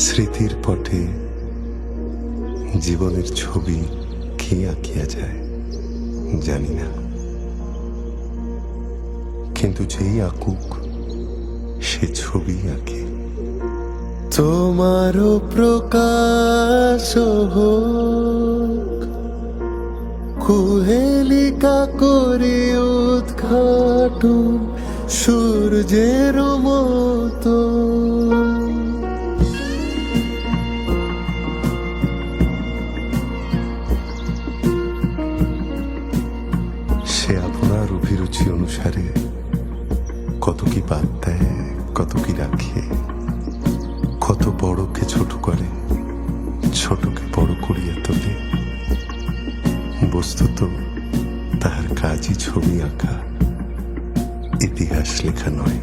স্মৃতির পটে জীবনের ছবি কি আঁকিয়া যায় জানি না। কিন্তু যেই আঁকুক, সে ছবি আঁকে। তোমারও প্রকাশ হোক, কুহেলিকা করে সূর্যের মতো। অভিরুচি অনুসারে কত কি বাদ দেয়, কত কি রাখে, কত বড়কে ছোট করে, ছোটকে বড় করিয়া তোলে। বস্তুত তাহার কাজই ছবি আঁকা, ইতিহাস লেখা নয়।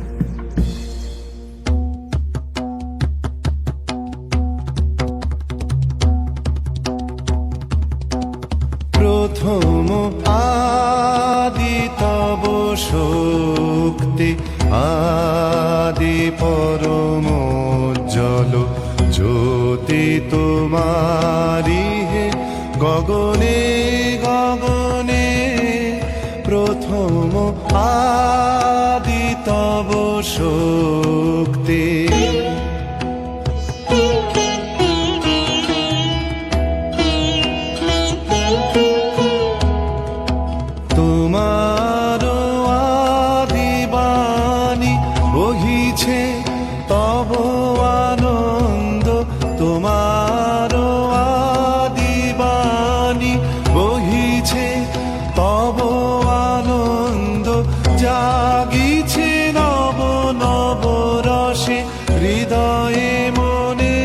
প্রথম শক্তি আদি পরম জল জ্যোতি তোমারি হে গগনে গগনে প্রথম আদি তব শক্তি। বহিছে তব আনন্দ, তোমার আদিবাণী বহিছে, তব আনন্দ জাগিছে নব নব রসে, হৃদয়ে মনে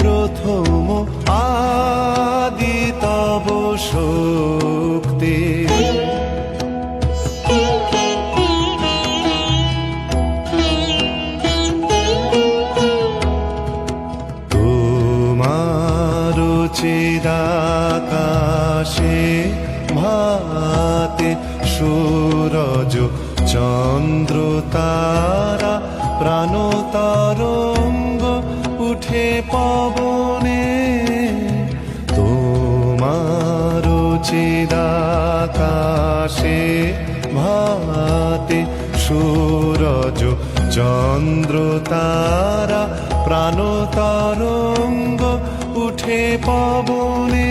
প্রথম আদি তব শক্তি। ভাতে সূরজ, চন্দ্র, তারা, প্রাণ, তরঙ্গ উঠে পবনে। তোমার চিদাকাশে ভাতে সূরজ, চন্দ্র, তারা, প্রাণ, তরঙ্গ উঠে পবনে।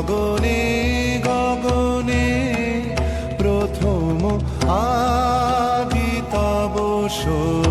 গগনে গগনে প্রথম আদি তব শক্তি